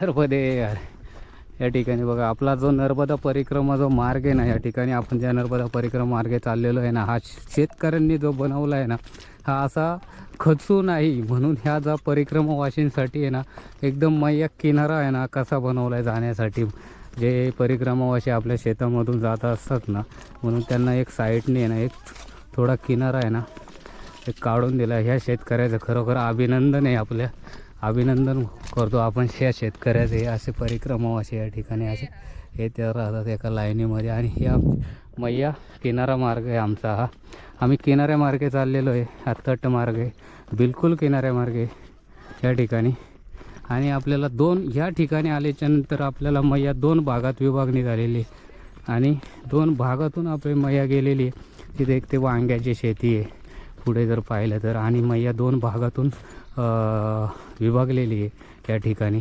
नर्मदे यार या ठिकाणी बघा आपला जो नर्मदा परिक्रमा जो मार्ग आहे ना या ठिकाणी आपण ज्या नर्मदा परिक्रमा मार्गे चाललेलो आहे ना हा शेतकऱ्यांनी जो बनवला आहे ना हा असा खचू नाही म्हणून ह्या जा परिक्रमा वाशींसाठी आहे ना एकदम मैया किनारा आहे ना कसा बनवला आहे जाण्यासाठी. जे परिक्रमावाशी आपल्या शेतामधून जात असतात ना म्हणून त्यांना एक साईडने आहे ना एक थोडा किनारा आहे ना एक काढून दिला. ह्या शेतकऱ्याचं खरोखर अभिनंदन आहे आपल्या अभिनंदन करतो. आपण ह्या शेतकऱ्याचे हे असे परिक्रमावासी या ठिकाणी असे हे ते राहतात एका लाईनीमध्ये. आणि ह्या मैया किनारा मार्ग आहे आमचा हा. आम्ही किनाऱ्या मार्गे चाललेलो आहे. हा मार्ग आहे. बिलकुल किनाऱ्या मार्गे या ठिकाणी. आणि आपल्याला दोन ह्या ठिकाणी आल्याच्यानंतर आपल्याला मैया दोन भागात विभागणी झालेली आहे. आणि दोन भागातून आपली मैया गेलेली आहे. तिथे एक ते वांग्याची शेती आहे. पुढे जर पाहिलं तर. आणि मैया दोन भागातून विभागलेली आहे त्या ठिकाणी.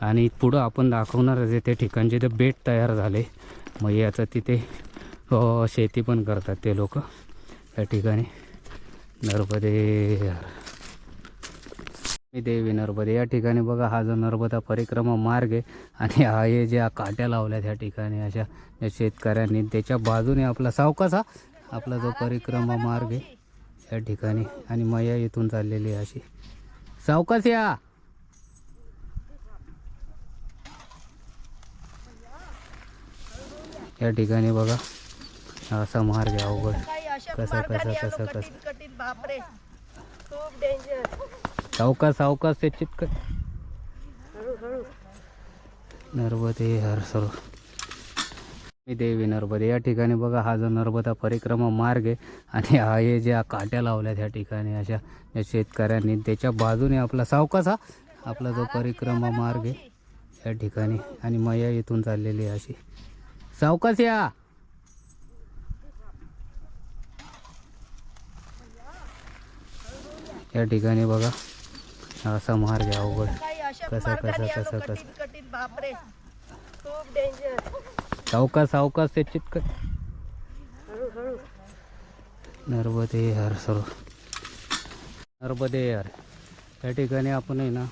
आणि पुढं आपण दाखवणारच आहे त्या ठिकाणचे ते बेट तयार झाले मैयाचं तिथे शेती पण करतात ते लोक. त्या ठिकाणी नर्मदे मी देवी नर्मदे. या ठिकाणी बघा हा जो नर्मदा परिक्रमा मार्ग आहे आणि हा हे ज्या काट्या लावल्या त्या ठिकाणी अशा या शेतकऱ्यांनी त्याच्या बाजूने आपला सावकासा आपला जो परिक्रमा मार्ग आहे या ठिकाणी. आणि मैया इथून चाललेली आहे अशी. सावकाश या या ठिकाणी बघा. असा मार्ग आहे अवघड. कसं, कसं, कसं, कसं. बापरे. खूप डेंजर सावकाश सावकाश ते चितक हळूहळू नर्मदे हर सर्व मी देवी नर्मदे. या ठिकाणी बघा हा जो नर्मदा परिक्रमा मार्ग आहे आणि हा हे ज्या काट्या लावल्यात या ठिकाणी अशा या शेतकऱ्यांनी त्याच्या बाजूने आपला सावकासा आपला जो परिक्रमा मार्ग आहे या ठिकाणी. आणि मैया इथून चाललेली आहे अशी. सावकास या! या ठिकाणी बघा असा मार्ग आहे अवघड. कसा कसा कसं, कसा? कसं, कसं, बापरे. खूप डेंजर सावकाश सावकाश ते चितक नर्मदे हर सर्व. नर्मदे हर. या ठिकाणी आपण आहे ना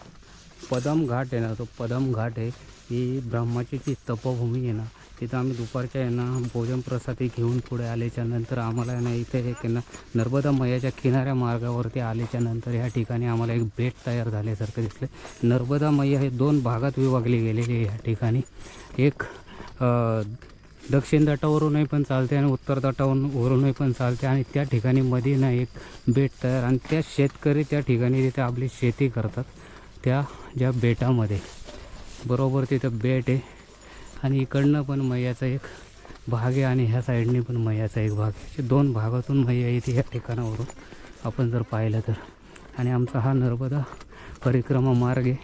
पदम घाट आहे ना तो पदम घाट आहे. ही ब्रह्माची जी तपभूमी आहे ना तिथं आम्ही दुपारच्या आहे ना भोजन प्रसादी घेऊन पुढे आल्याच्यानंतर आम्हाला ना इथे एक आहे ना नर्मदा मैयाच्या किनाऱ्या मार्गावरती आल्याच्यानंतर या ठिकाणी आम्हाला एक बेट तयार झाल्यासारखं दिसलं नर्मदा मैया हे दोन भागात विभागली गेलेली आहे या ठिकाणी. एक दक्षिण तटावरूनही पण चालते आणि उत्तर तटावरूनही पण चालते आणि त्या ठिकाणी मध्ये ना एक बेट तयार आणि त्या शेतकरी त्या ठिकाणी तिथे आपली शेती करतात. त्या ज्या बेटामध्ये. बरोबर तिथं बेट आहे. आणि इकडनं पण मैयाचा एक भाग आहे आणि ह्या साईडने पण मैयाचा एक भाग आहे. असे दोन भागातून मैया येते या ठिकाणावरून. आपण जर पाहिलं तर. आणि आमचा हा नर्मदा परिक्रमा मार्ग आहे.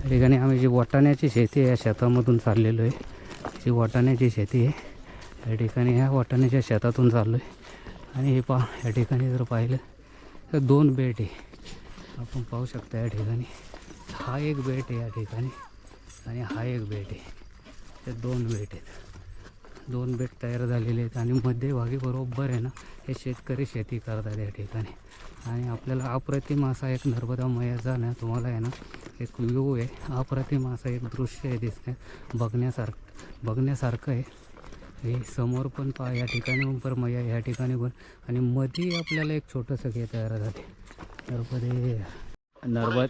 त्या ठिकाणी आम्ही जी वाटाण्याची शेती आहे या शेतामधून चाललेलो आहे. जी वाटाण्याची शेती आहे. या ठिकाणी ह्या वाटाण्याच्या शेतातून चाललो आहे आणि हे पा या ठिकाणी जर पाहिलं तर दोन बेट आहे. आपण पाहू शकता या ठिकाणी. हा एक बेट आहे या ठिकाणी आणि हा एक बेट आहे. ते दोन बेट आहेत. दोन बेट तयार झालेले आहेत आणि मध्यभागी बरोबर आहे ना हे शेतकरी शेती करतात या ठिकाणी. आणि आपल्याला अप्रतिम असा एक नर्मदा मयाचा ना तुम्हाला आहे ना एक व्ह्यू आहे. अप्रतिम असा एक दृश्य आहे दिसण्या बघण्यासारखं. बघण्यासारखं आहे. हे समोर पण पहा या ठिकाणी पण मैया या ठिकाणी पण. आणि मध्ये आपल्याला एक छोटंसं हे तयार झाले. नर्मदे. नर्मद.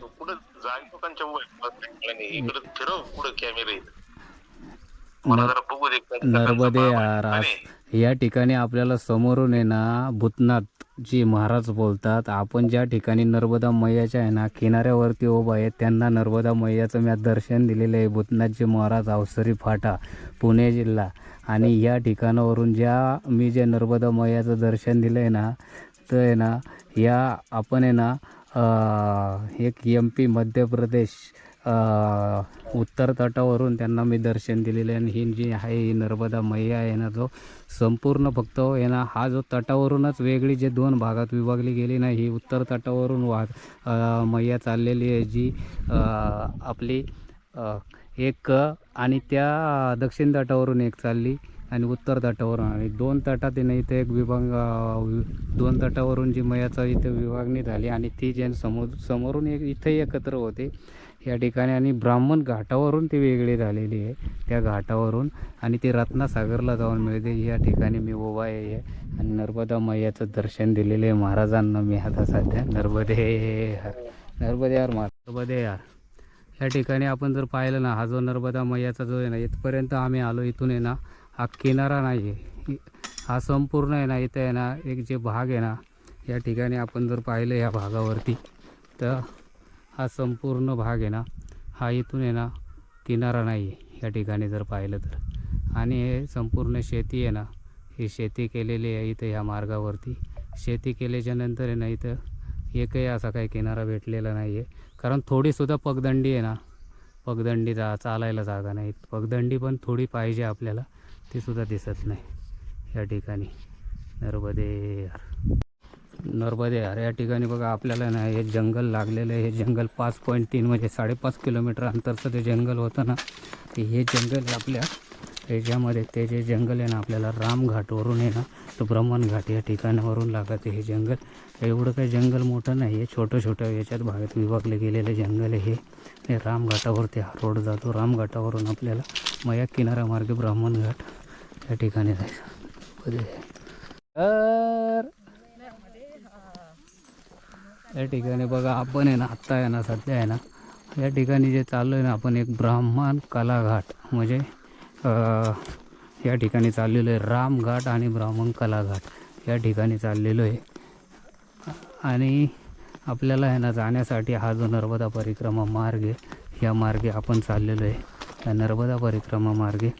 नर्मदे. या ठिकाणी आपल्याला समोरून आहे ना भूतनाथ. जी महाराज बोलतात आपण ज्या ठिकाणी नर्मदा मैयाच्या आहे ना किनाऱ्यावरती उभा आहे त्यांना नर्मदा मैयाचं मी दर्शन दिलेलं आहे. भूतनाथजी महाराज अवसरी फाटा पुणे जिल्हा. आणि या ठिकाणावरून ज्या मी जे नर्मदा मैयाचं दर्शन दिलं आहे ना तर आहे ना या आपण आहे ना एक एम पी मध्य प्रदेश उत्तर तटावरून त्यांना मी दर्शन दिलेलं आणि ही जी आहे ही नर्मदा मैया आहे ना जो संपूर्ण फक्त आहे ना हा जो तटावरूनच वेगळी जे दोन भागात विभागली गेली ना ही उत्तर तटावरून वाह मैया चाललेली आहे जी आपली एक आणि त्या दक्षिण तटावरून एक चालली आणि उत्तर तटावरून आणि दोन तटात येणं इथे एक विभाग दोन तटावरून जी मैयाचा इथे विभागणी झाली आणि ती जे समोर समोरून एक इथे एकत्र होते. या ठिकाणी आणि ब्राह्मण घाटावरून ती वेगळी झालेली आहे. त्या घाटावरून आणि ती रत्नासागरला जाऊन मिळते. या ठिकाणी मी उभा आहे. आणि नर्मदा मैयाचं दर्शन दिलेलं आहे महाराजांना मी आता सध्या. नर्मदे हर. नर्मदे यार नर्मदे यार या ठिकाणी आपण जर पाहिलं ना हा जो नर्मदा मैयाचा जो आहे ना इथपर्यंत आम्ही आलो. इथून आहे ना हा किनारा नाही आहे. हा संपूर्ण आहे ना इथं आहे ना एक जे भाग आहे ना या ठिकाणी आपण जर पाहिलं या भागावरती तर हा संपूर्ण भाग आहे ना हा इथून आहे ना किनारा नाही आहे या ठिकाणी जर पाहिलं तर. आणि हे संपूर्ण शेती आहे ना ही शेती केलेली आहे इथं ह्या मार्गावरती. शेती केल्याच्यानंतर आहे ना इथं एकही असा काही किनारा भेटलेला नाही आहे कारण थोडीसुद्धा पगदंडी आहे ना पगदंडी जा चालायला जागा नाही. पगदंडी पण थोडी पाहिजे आपल्याला तीसुद्धा दिसत नाही. या ठिकाणी नर्मदे यार. नर्मदे हर या ठिकाणी बघा आपल्याला ना हे जंगल लागलेलं आहे. हे जंगल पाच पॉईंट तीन म्हणजे साडेपाच किलोमीटर अंतरचं ते जंगल होतं ना ते हे जंगल आपल्या ह्याच्यामध्ये ते जे जंगल आहे ना आपल्याला रामघाटवरून आहे ना तो ब्रह्मणघाट या ठिकाणावरून लागत आहे हे जंगल. एवढं काही जंगल मोठं नाही आहे. छोटं छोटं याच्यात भागात विभागले गेलेलं जंगल आहे हे. रामघाटावरती हा रोड जातो. रामघाटावरून आपल्याला मया किनाऱ्यामार्गे ब्राह्मणघाट या ठिकाणी जायचं. तर या ठिकाणी बघा आपण आहे ना आत्ता आहे ना सध्या आहे ना या ठिकाणी जे चाललो आहे ना आपण एक ब्राह्मण कलाघाट म्हणजे या ठिकाणी चाललेलो आहे रामघाट आणि ब्राह्मण कलाघाट या ठिकाणी चाललेलो आहे. आणि आपल्याला आहे ना जाण्यासाठी हा जो नर्मदा परिक्रमा मार्ग आहे या मार्गे आपण चाललेलो आहे या नर्मदा परिक्रमा मार्गे.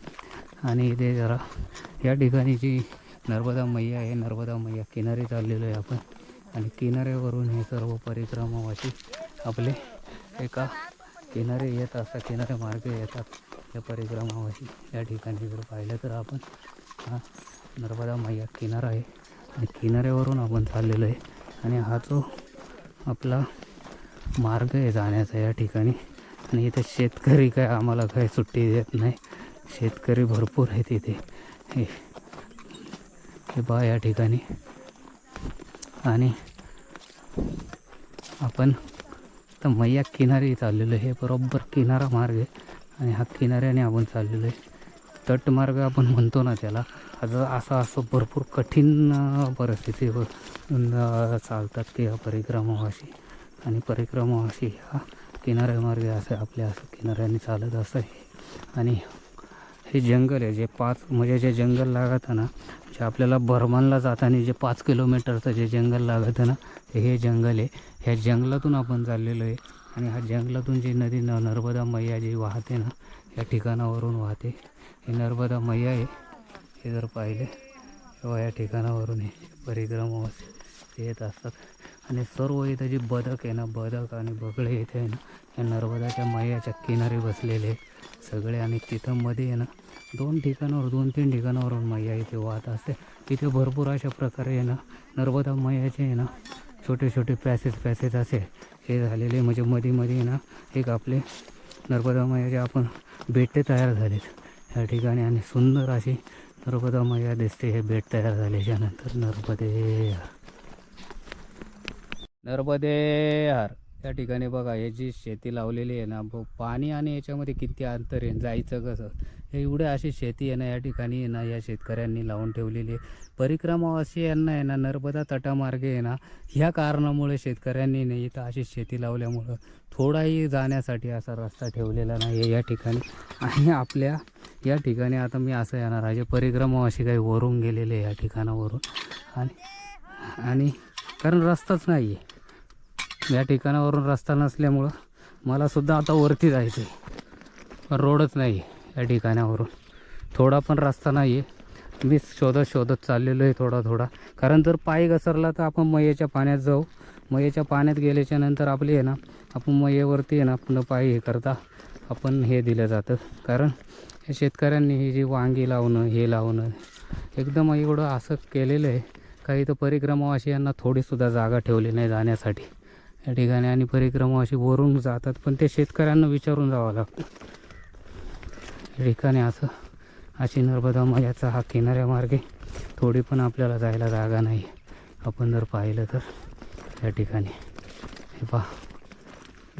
आणि इथे जरा या ठिकाणी जी नर्मदा मैया आहे नर्मदा मैया किनारी चाललेलो आहे आपण. आणि किनाऱ्यावरून हे सर्व परिक्रमावाशी आपले एका किनारे येत असतात किनारे मार्ग येतात. या परिक्रमावाशी या ठिकाणी जर पाहिलं तर आपण हा नर्मदा मैया किनारा आहे. आणि किनाऱ्यावरून आपण चाललेलो आहे. आणि हा जो आपला मार्ग आहे जाण्याचा या ठिकाणी. आणि इथे शेतकरी काय आम्हाला काय सुट्टी देत नाही. शेतकरी भरपूर आहेत इथे. हे हे या ठिकाणी. आणि आपण तर मैया किनारी चाललेलो आहे हे बरोबर किनारा मार्ग आहे. आणि हा किनाऱ्याने आपण चाललेलो आहे. तटमार्ग आपण म्हणतो ना त्याला. असं असं असं भरपूर कठीण परिस्थिती हो, चालतात की या परिक्रमावाशी आणि परिक्रमावाशी हा किनाऱ्यामार्गे असं आपल्या असं किनाऱ्याने चालत असं आहे. आणि हे जंगल आहे जे पाच म्हणजे जे जंगल लागतं ना जे आपल्याला बर्मानला जाताना जे पाच किलोमीटरचं जे जंगल लागतं ना हे जंगल आहे. ह्या जंगलातून आपण चाललेलो आहे. आणि ह्या जंगलातून जी नदी न नर्मदा मैया जी वाहते ना या ठिकाणावरून वाहते. ही नर्मदा मैया आहे. हे जर पाहिले तेव्हा या ठिकाणावरून हे परिक्रमा येत असतात. आणि सर्व इथं जे बदक आहे ना बदक आणि बगळे इथे आहे ना या नर्मदाच्या मैयाच्या किनारी बसलेले सगळे आणि तिथं मध्ये आहे ना दोन ठिकाणावर दोन तीन ठिकाणावरून मैया इथे वाहत असते. तिथे भरपूर अशा प्रकारे आहे ना नर्मदा मैयाचे आहे ना छोटे छोटे पॅसेज पॅसेज असे हे झालेले. म्हणजे मध्ये मध्ये ना एक आपले नर्मदा मैयाचे आपण बेटे तयार झालेत. या ठिकाणी आणि सुंदर अशी नर्मदा मैया दिसते. हे बेट तयार झाल्याच्यानंतर नर्मदे नर्मदे त्या या ठिकाणी बघा हे जी शेती लावलेली आहे ना पाणी आणि याच्यामध्ये किती अंतर आहे जायचं कसं? हे एवढे अशी शेती आहे ना या ठिकाणी आहे ना या शेतकऱ्यांनी लावून ठेवलेली आहे. परिक्रमावासी यांना आहे ना नर्मदा तटामार्गे आहे ना ह्या कारणामुळे शेतकऱ्यांनी नाही इथं अशी शेती लावल्यामुळं थोडाही जाण्यासाठी असा रस्ता ठेवलेला नाही आहे या ठिकाणी. आणि आपल्या या ठिकाणी आता मी असं येणार आहे परिक्रमा परिक्रमावासी काही वरून गेलेले आहे या ठिकाणावरून. आणि आणि कारण रस्ताच नाही आहे या ठिकाणावरून रस्ता नसल्यामुळं मला सुद्धा आता वरती जायचं आहे पण रोडच नाही आहे या ठिकाणावरून. थोडा पण रस्ता नाही आहे मी शोधत शोधत चाललेलो आहे थोडा थोडा. कारण जर पाय घसरला तर आपण मयेच्या पाण्यात जाऊ. मयेच्या पाण्यात गेल्याच्यानंतर आपली आहे ना आपण मयेवरती आहे ना आपलं पाय हे करता आपण हे दिलं जातं. कारण शेतकऱ्यांनी ही जी वांगी लावणं हे लावणं एकदम एवढं असं केलेलं आहे. काही तर परिक्रमावासी यांना थोडीसुद्धा जागा ठेवली नाही जाण्यासाठी. या ठिकाणी आणि परिक्रमा अशी वरून जातात. पण ते शेतकऱ्यांना विचारून जावं लागतं. या ठिकाणी असं अशी नर्मदा मयाचा हा किनाऱ्यामार्गे थोडी पण आपल्याला जायला जागा नाही. आपण जर पाहिलं तर या ठिकाणी. हे पहा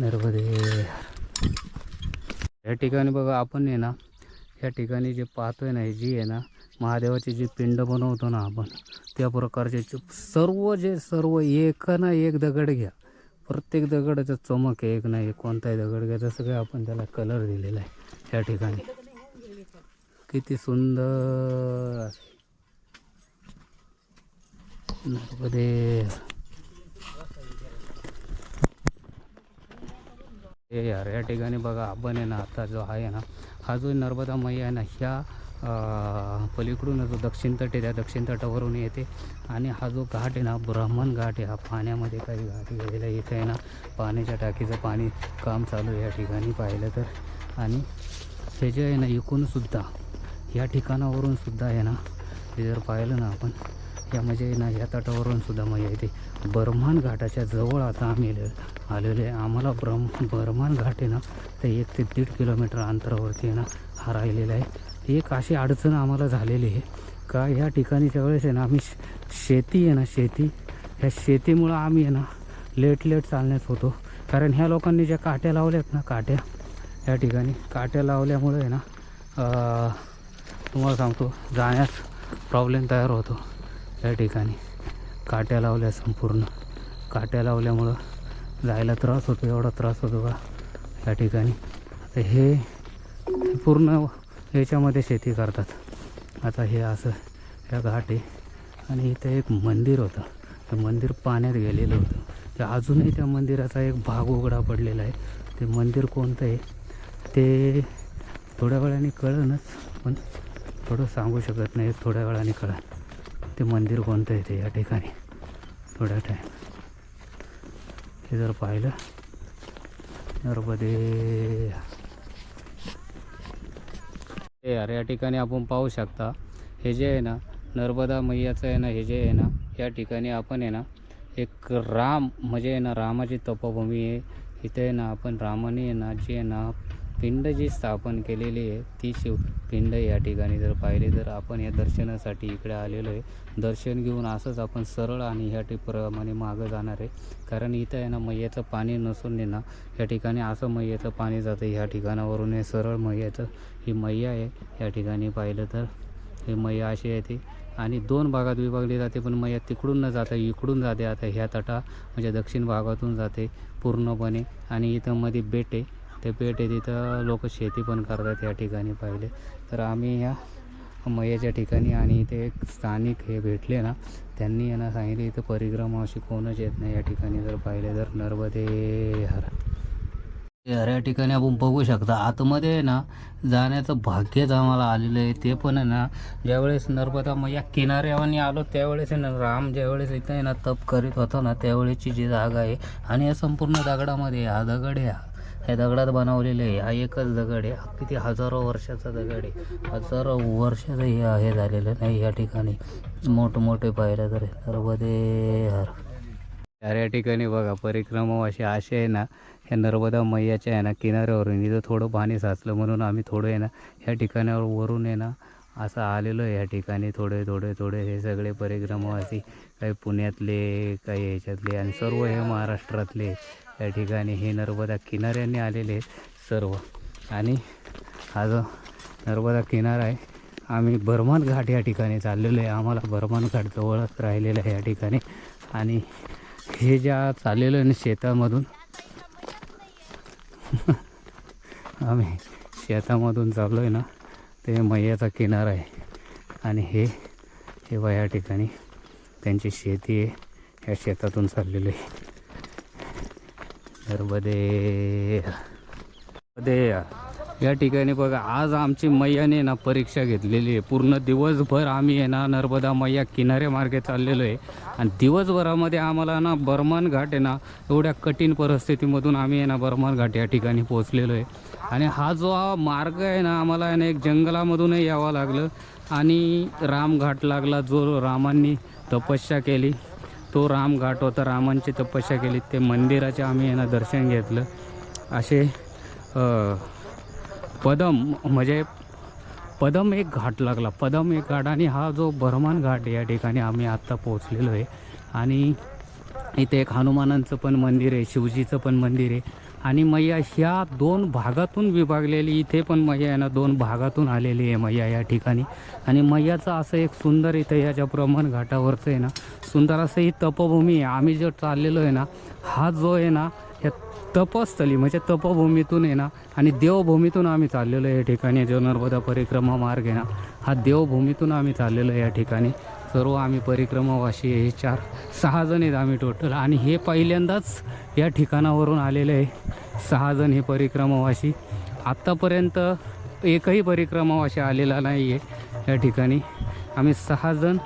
नर्मदे. या ठिकाणी बघा आपण आहे ना या ठिकाणी जे पाहतोय ना जी आहे ना महादेवाची जी पिंड बनवतो ना आपण त्या प्रकारचे सर्व जे सर्व एक ना एक दगड घ्या. प्रत्येक दगडाचं चमक आहे एक नाही कोणताही दगड घ्या जसं काही आपण त्याला कलर दिलेला आहे त्या ठिकाणी. किती सुंदर नर्मदे. हे यार या ठिकाणी बघा आपण आहे ना आता जो आहे ना हा जो नर्मदा मैया आहे ना ह्या पलीकडून जो दक्षिण तट आहे त्या दक्षिण तटावरून येते. आणि हा जो घाट आहे ना ब्राह्मण घाट आहे. हा पाण्यामध्ये काही घाट गेलेला आहे आहे ना पाण्याच्या टाकीचं पाणी काम चालू आहे या ठिकाणी पाहिलं तर. आणि हे जे आहे ना एकूणसुद्धा या ठिकाणावरून सुद्धा आहे ना ते जर पाहिलं ना आपण या म्हणजे ना या तटावरून सुद्धा म्हणजे येते बर्मान घाटाच्या जवळ आता आम्ही आलेलो आहे. आम्हाला ब्रह्म बर्मान घाट आहे ना ते एक ते दीड किलोमीटर अंतरावरती आहे ना हा राहिलेला आहे. एक अशी अडचण आम्हाला झालेली आहे. का ह्या ठिकाणीच्या वेळेस आहे ना आम्ही श- शेती आहे ना शेती ह्या शेतीमुळं आम्ही आहे ना लेट लेट चालण्यात होतो. कारण ह्या लोकांनी ज्या काट्या लावल्यात ना काट्या या ठिकाणी काट्या लावल्यामुळे आहे ना तुम्हाला सांगतो जाण्यास प्रॉब्लेम तयार होतो. या ठिकाणी काट्या लावल्या संपूर्ण. काट्या लावल्यामुळं जायला त्रास होतो एवढा त्रास होतो का? या ठिकाणी. आता हे पूर्ण याच्यामध्ये शेती करतात. आता हे असं ह्या घाट आहे. आणि इथं एक मंदिर होतं. ते मंदिर पाण्यात गेलेलं होतं. ते अजूनही त्या मंदिराचा एक भाग उघडा पडलेला आहे. ते मंदिर कोणतं आहे ते थोड्या वेळाने कळनच पण थोडं सांगू शकत नाही. थोड्या वेळाने कळन ते मंदिर कोणतं आहे ते या ठिकाणी. थोड्या टाईम हे जर पाहिलं नर्मदे. यार या ठिकाणी आपण पाहू शकता हे जे आहे ना नर्मदा मैयाचं आहे ना हे जे आहे ना या ठिकाणी आपण आहे ना एक राम म्हणजे आहे ना रामाची तपोभूमी आहे. इथे आहे ना आपण रामाने आहे ना जे आहे ना पिंड जी स्थापन केलेली आहे ती शिव पिंड या ठिकाणी जर पाहिले तर आपण या दर्शनासाठी इकडे आलेलो आहे. दर्शन घेऊन असंच आपण सरळ आणि ह्या टिप्रमाणे मागं जाणार आहे. कारण इथं आहे ना मैयाचं पाणी नसून आहे ना या ठिकाणी असं मैयाचं पाणी जातं ह्या ठिकाणावरून हे सरळ मैयाचं ही मैया आहे. या ठिकाणी पाहिलं तर ही मैया अशी येते आणि दोन भागात विभागली जाते पण मैया तिकडून न जाता इकडून जाते. आता ह्या तटा म्हणजे दक्षिण भागातून जाते पूर्णपणे. आणि इथं मध्ये बेट आहे. ते पेट आहे तिथं लोक शेती पण करतात या ठिकाणी पाहिले. तर आम्ही ह्या मैयाच्या ठिकाणी आणि इथे एक स्थानिक हे भेटले ना त्यांनी यांना सांगितले इथं परिक्रमा अशी कोणच येत नाही या ठिकाणी जर पाहिले तर. नर्मदे हर. या ठिकाणी आपण बघू शकता आतमध्ये आहे ना जाण्याचं भाग्यच आम्हाला आलेलं आहे. ते पण आहे ना ज्यावेळेस नर्मदा मैया किनाऱ्यावानी आलो त्यावेळेस आहे ना राम ज्यावेळेस इथं आहे ना तप करीत होता ना त्यावेळेसची जी जागा आहे आणि या संपूर्ण दगडामध्ये हा दगड आहे हे ह्या दगडात बनवलेले आहे. हा एकच दगड आहे. हा किती हजारो वर्षाचा दगड आहे. हजारो वर्षाचं हे हे झालेलं नाही या ठिकाणी. मोठमोठे पाहिलं तर नर्मदे हर यार या ठिकाणी बघा परिक्रमा असे असे आहे ना ह्या नर्मदा मैयाच्या आहे ना किनाऱ्यावरून. इथं थोडं पाणी साचलं म्हणून आम्ही थोडं आहे ना ह्या ठिकाणावर वरून आहे ना असं आलेलो आहे या ठिकाणी थोडे थोडे थोडे. हे सगळे परिक्रमावासी काही पुण्यातले काही ह्याच्यातले आणि सर्व हे महाराष्ट्रातले. या ठिकाणी हे नर्मदा किनाऱ्याने आलेले आहेत सर्व. आणि हा जो नर्मदा किनारा आहे आम्ही बर्मान घाट या ठिकाणी चाललेलो आहे. आम्हाला बर्मान घाट जवळच राहिलेलं आहे या ठिकाणी. आणि हे ज्या चाललेलं आहे ना शेतामधून आम्ही शेतामधून चाललो आहे ना ते मैयाचा किनारा आहे. आणि हे हे या ठिकाणी त्यांची शेती आहे. ह्या शेतातून चाललेलं आहे. नर्मदे नर्मदे या ठिकाणी बघा आज आमची मैयाने ना परीक्षा घेतलेली आहे. पूर्ण दिवसभर आम्ही आहे ना नर्मदा मैया किनाऱ्यामार्गे चाललेलो आहे. आणि दिवसभरामध्ये आम्हाला ना बर्मान घाट आहे ना एवढ्या कठीण परिस्थितीमधून आम्ही आहे ना बर्मान घाट या ठिकाणी पोहोचलेलो आहे. आणि हा जो हा मार्ग आहे ना आम्हाला आहे ना एक जंगलामधूनही यावं लागलं. आणि रामघाट लागला जो रामांनी तपस्या केली. तो राम घाट होता. रामांची तपस्या केली. ते मंदिराचे आम्ही यांना दर्शन घेतलं. असे पदम म्हणजे पदम एक घाट लागला. पदम एक घाट आणि हा जो बर्मान घाट या ठिकाणी आम्ही आत्ता पोहोचलेलो आहे. आणि इथे एक हनुमानांचं पण मंदिर आहे शिवजीचं पण मंदिर आहे. आणि मैया ह्या दोन भागातून विभागलेली इथे पण मैया आहे ना दोन भागातून आलेली आहे मैया या ठिकाणी. आणि मैयाचं असं एक सुंदर इथं याच्या ब्रह्मण घाटावरचं आहे ना सुंदर असं ही तपभूमी आहे. आम्ही जो चाललेलो आहे ना हा जो आहे ना या तपस्थली म्हणजे तपभूमीतून आहे ना आणि देवभूमीतून आम्ही चाललेलो आहे या ठिकाणी. जो नर्मदा परिक्रमा मार्ग आहे ना हा देवभूमीतून आम्ही चाललेलो आहे या ठिकाणी. सर्व आम्ही परिक्रमावाशी आहे हे चार सहाजण आहेत आम्ही टोटल आणि हे पहिल्यांदाच या ठिकाणावरून आलेले आहे. सहाजण हे परिक्रमावाशी आत्तापर्यंत एकही परिक्रमावाशी आलेला नाही आहे या ठिकाणी. आम्ही सहाजण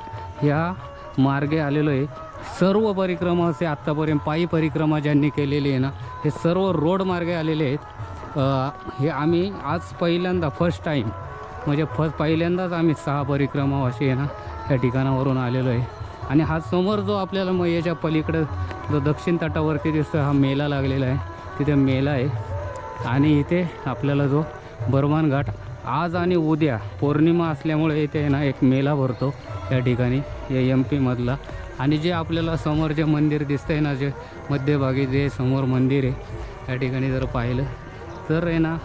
ह्या मार्गे आलेलो आहे. सर्व परिक्रमा असे आत्तापर्यंत पायी परिक्रमा ज्यांनी केलेली आहे ना हे सर्व रोड मार्गे आलेले आहेत. हे आम्ही आज पहिल्यांदा फर्स्ट टाईम म्हणजे फर्स्ट पहिल्यांदाच आम्ही सहा परिक्रमावाशी आहे ना या ठिकाणावरून आलेलो आहे. आणि हा समोर जो आपल्याला मैयाच्या पलीकडं जो दक्षिण तटावरती दिसतो हा मेला लागलेला आहे. तिथे मेला आहे. आणि इथे आपल्याला जो बर्मान घाट आज आणि उद्या पौर्णिमा असल्यामुळे इथे ना एक मेला भरतो या ठिकाणी या एम पीमधला आणि जे आपल्याला समोर जे मंदिर दिसतं आहे ना जे मध्यभागी जे समोर मंदिर आहे या ठिकाणी जर पाहिलं तर आहे ना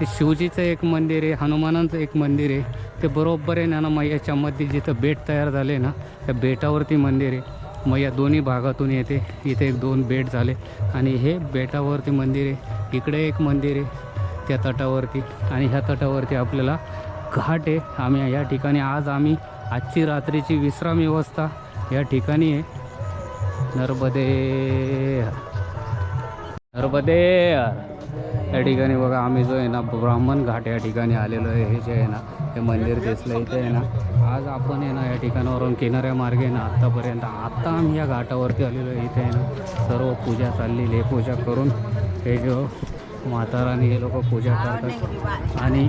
ते शिवजीचं एक मंदिर आहे हनुमानांचं एक मंदिर आहे. ते बरोबर आहे ना ना मैयाच्या मध्ये जिथं बेट तयार झाले ना त्या बेटावरती मंदिर आहे. मैया दोन्ही भागातून येते इथे एक दोन बेट झाले. आणि हे बेटावरती मंदिर आहे इकडे एक मंदिर आहे त्या तटावरती. आणि ह्या तटावरती आपल्याला घाट आहे. आम्ही या ठिकाणी आज आम्ही आजची रात्रीची विश्राम व्यवस्था या ठिकाणी आहे. नर्मदे नर्मदे. या ठिकाणी बघा आम्ही जो आहे ना ब्राह्मण घाट या ठिकाणी आलेलो आहे. हे जे आहे ना हे मंदिर दिसलं इथे आहे ना. आज आपण आहे ना या ठिकाणावरून किनाऱ्या मार्गे ना आत्तापर्यंत आत्ता आम्ही या घाटावरती आलेलो आहे. इथे आहे ना सर्व पूजा चाललेली आहे पूजा करून हे जो म्हाताराने हे लोक पूजा करतात. आणि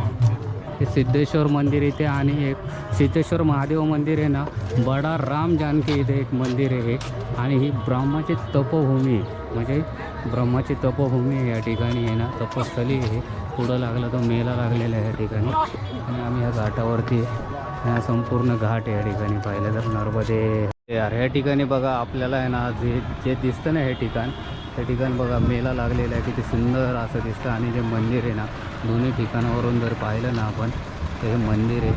हे सिद्धेश्वर मंदिर इथे आणि एक सिद्धेश्वर महादेव मंदिर आहे ना बडा राम जानकी इथे एक मंदिर आहे. आणि ही ब्रह्माची तपोभूमी आहे. म्हणजे ब्रह्माची तपोभूमी आहे या ठिकाणी आहे ना तपस्थली आहे. पुढं लागलं तर मेला लागलेला आहे या ठिकाणी. आणि आम्ही या घाटावरती संपूर्ण घाट या ठिकाणी पाहिलं तर नर्मदे यार ह्या ठिकाणी बघा आपल्याला आहे ना जे जे दिसतं ना हे ठिकाण त्या ठिकाण बघा मेला लागलेलं आहे. किती सुंदर असं दिसतं. आणि जे मंदिर आहे ना दोन्ही ठिकाणावरून जर पाहिलं ना आपण तर हे मंदिर आहे.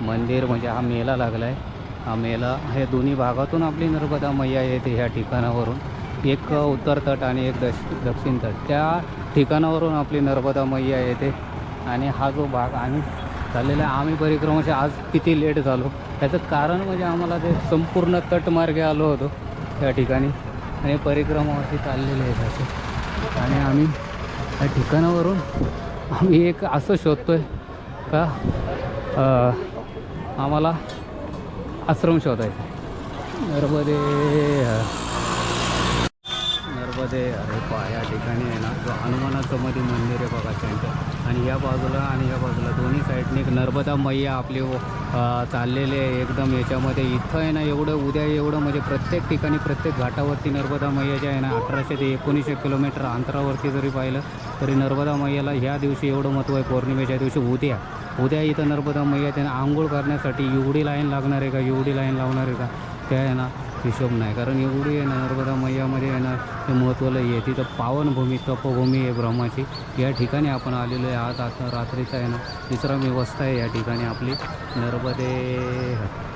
मंदिर म्हणजे हा मेला लागला आहे हा मेला हे दोन्ही भागातून आपली नर्मदा मैया येते ह्या ठिकाणावरून. एक उत्तर तट आणि एक दश दक्षिण तट. त्या ठिकाणावरून आपली नर्मदा मैया येते. आणि हा जो भाग आम्ही चाललेला आहे आम्ही परिक्रमाचे आज किती लेट झालो. त्याचं कारण म्हणजे आम्हाला ते संपूर्ण तटमार्गे आलो होतो त्या ठिकाणी. आणि परिक्रमा अशी चाललेली आहे त्याचे आणि आम्ही त्या ठिकाणावरून आम्ही एक असं शोधतो आहे का आम्हाला आश्रम शोधायचा नर्मदे नर्मदे अरे पा या ठिकाणी आहे ना जो हनुमानाचं मध्ये मंदिर आहे बघा सेंटर आणि या बाजूला आणि या बाजूला दोन्ही साईडने एक नर्मदा मैया आपले चाललेले आहे एकदम याच्यामध्ये. इथं आहे ना एवढं उद्या एवढं म्हणजे प्रत्येक ठिकाणी प्रत्येक घाटावरती नर्मदा मैया जे आहे ना अठराशे ते एकोणीसशे किलोमीटर अंतरावरती जरी पाहिलं तरी नर्मदा मैयाला ह्या दिवशी एवढं महत्त्व आहे. पौर्णिमेच्या दिवशी उद्या. उद्या इथं नर्मदा मैया त्यांना आंघोळ करण्यासाठी एवढी लाईन लागणार आहे का? एवढी लाईन लावणार आहे का? त्या आहे ना हिशोब नाही. कारण एवढी आहे ना नर्मदा मैयामध्ये आहे ना ते महत्त्व आहे. तिथं पावनभूमी तपभूमी आहे ब्रह्माची. या ठिकाणी आपण आलेलो आहे. आज आता रात्रीचा आहे ना तिसरा व्यवस्था आहे या ठिकाणी आपली. नर्मदे.